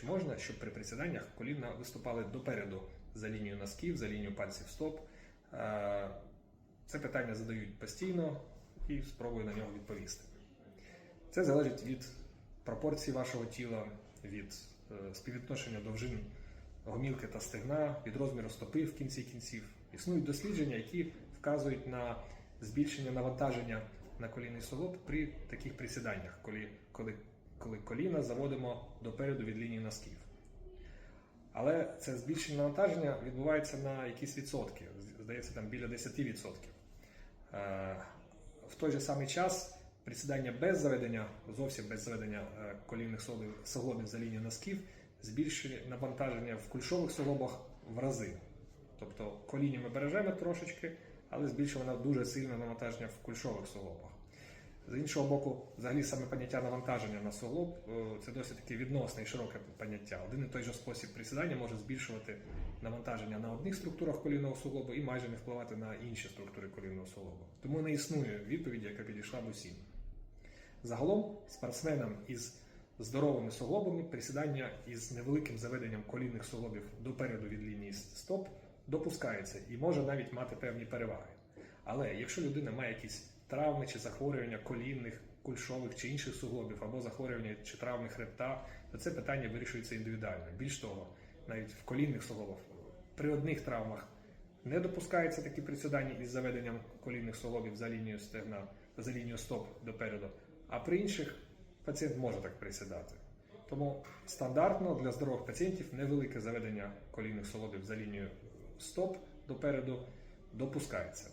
Чи можна, щоб при присіданнях коліна виступали допереду за лінію носків, за лінію пальців стоп? Е, Це питання задають постійно і спробую на нього відповісти. Це залежить від пропорцій вашого тіла, від е, співвідношення довжин гомілки та стегна, від розміру стопи в кінці кінців. Існують дослідження, які вказують на збільшення навантаження на колінний суглоб при таких присіданнях, коли, коли, коли коліна заводимо допереду від лінії носків. Але це збільшення навантаження відбувається на якісь відсотки, здається, там біля 10%. Е, В той же самий час присідання без заведення, зовсім без заведення е, колінних суглобів- за лінію носків збільшує навантаження в кульшових суглобах в рази. Тобто коліні ми бережемо трошечки, але збільшує воно дуже сильне навантаження в кульшових суглобах. З іншого боку, взагалі саме поняття навантаження на суглоб е, це досить таки відносне і широке поняття. Один і той же спосіб присідання може збільшувати навантаження на одних структурах колінного суглобу і майже не впливати на інші структури колінного суглобу. Тому не існує відповіді, яка підійшла б усім. Загалом спортсменам із здоровими суглобами присідання із невеликим заведенням колінних суглобів допереду від лінії стоп допускається і може навіть мати певні переваги. Але якщо людина має якісь травми чи захворювання колінних, кульшових чи інших суглобів, або захворювання чи травми хребта, то це питання вирішується індивідуально. Більш того, навіть в колінних суглобах при одних травмах не допускається такі присідання із заведенням колінних суглобів за лінією стегна, за лінією стоп допереду, а при інших пацієнт може так присідати. Тому стандартно для здорових пацієнтів невелике заведення колінних суглобів за лінією стоп допереду допускається.